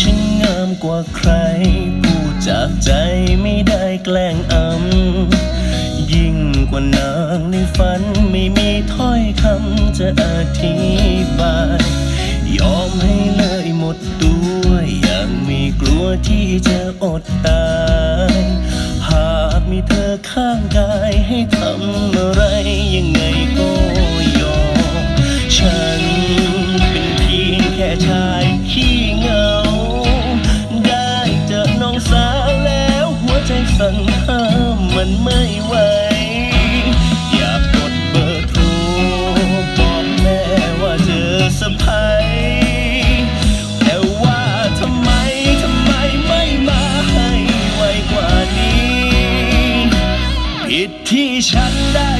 ฉันงามกว่าใคร พูดจากใจไม่ได้แกล้งอำ ยิ่งกว่านางในฝันไม่มีถ้อยคำจะอธิบาย ยอมให้เลยหมดตัวอย่างไม่กลัวที่จะอดตาย หากมีเธอข้างกายให้ทำอะไร สั่นห้ามมันไม่ไหว อยากกดเบอร์โทรบอกแม่ว่าเจอสะพายแต่ว่าทำไมทำไมไม่มาให้ไวกว่านี้ ผิดที่ฉันได้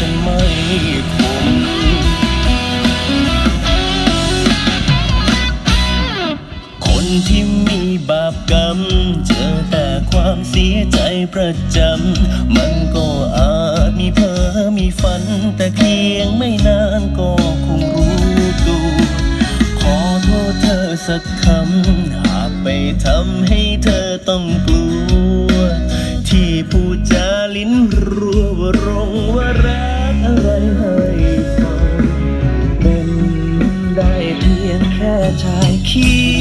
ฉันไม่คมคนที่มีบาปกรรม เจอแต่ความเสียใจประจำ มันก็อาจมีเพ้อมีฝัน แต่เพียงไม่นานก็คงรู้ตัวขอโทษเธอสักคำ หากไปทำให้เธอต้องกลัว ที่พูดจา ลิ้นรัวว่ารงว่ารักอะไรให้ฟังเป็นได้เพียงแค่ชายขี้